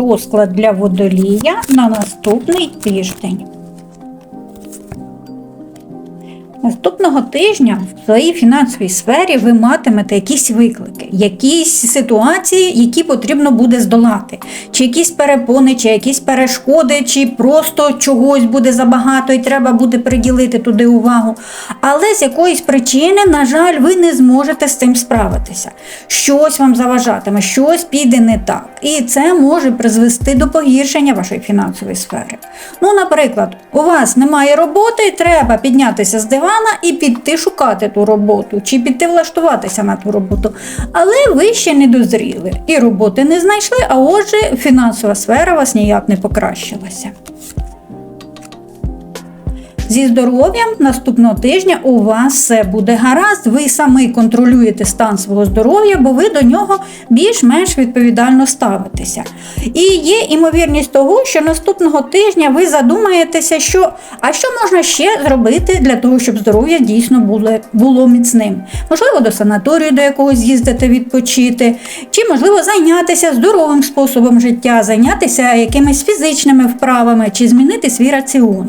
Розклад для водолія на наступний тиждень. Наступного тижня в своїй фінансовій сфері ви матимете якісь виклики, якісь ситуації, які потрібно буде здолати, чи якісь перепони, чи якісь перешкоди, чи просто чогось буде забагато і треба буде приділити туди увагу. Але з якоїсь причини, на жаль, ви не зможете з цим справитися. Щось вам заважатиме, щось піде не так. І це може призвести до погіршення вашої фінансової сфери. Ну, наприклад, у вас немає роботи, і треба піднятися з дивана і піти шукати ту роботу, чи піти влаштуватися на ту роботу. Але ви ще не дозріли і роботи не знайшли, а отже, фінансова сфера вас ніяк не покращилася. Зі здоров'ям наступного тижня у вас все буде гаразд. Ви самі контролюєте стан свого здоров'я, бо ви до нього більш-менш відповідально ставитеся. І є імовірність того, що наступного тижня ви задумаєтеся, що а що можна ще зробити для того, щоб здоров'я дійсно було, було міцним. Можливо, до санаторію до якогось з'їздити відпочити, чи можливо зайнятися здоровим способом життя, зайнятися якимись фізичними вправами, чи змінити свій раціон.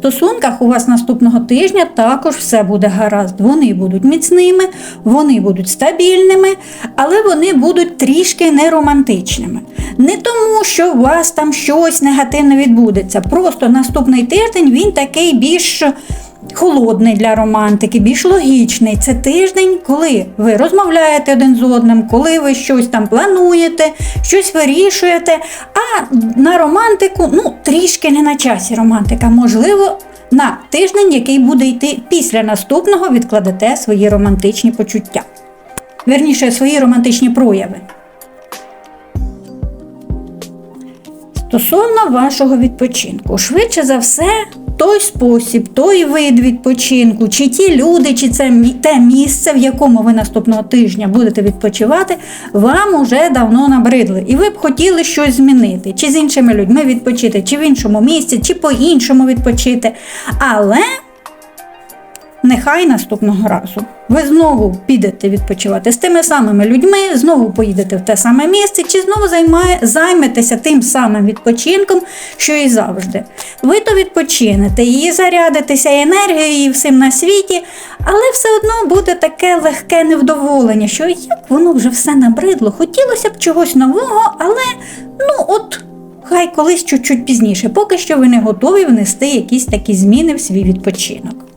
Стосунках у вас наступного тижня також все буде гаразд. Вони будуть міцними, вони будуть стабільними, але вони будуть трішки неромантичними. Не тому, що у вас там щось негативне відбудеться. Просто наступний тиждень він такий більш холодний для романтики, більш логічний. Це тиждень, коли ви розмовляєте один з одним, коли ви щось там плануєте, щось вирішуєте. А на романтику, ну, трішки не на часі романтика, можливо. На тиждень, який буде йти після наступного, відкладете свої романтичні почуття. Верніше, свої романтичні прояви. Стосовно вашого відпочинку, швидше за все, той спосіб, той вид відпочинку, чи ті люди, чи це те місце, в якому ви наступного тижня будете відпочивати, вам уже давно набридли. І ви б хотіли щось змінити, чи з іншими людьми відпочити, чи в іншому місці, чи по-іншому відпочити. Але Нехай наступного разу ви знову підете відпочивати з тими самими людьми, знову поїдете в те саме місце, чи знову займає, займетеся тим самим відпочинком, що і завжди. Ви то відпочинете і зарядитеся енергією і всім на світі, але все одно буде таке легке невдоволення, що як воно вже все набридло, хотілося б чогось нового, але ну от. Хай колись чуть-чуть пізніше, поки що ви не готові внести якісь такі зміни в свій відпочинок.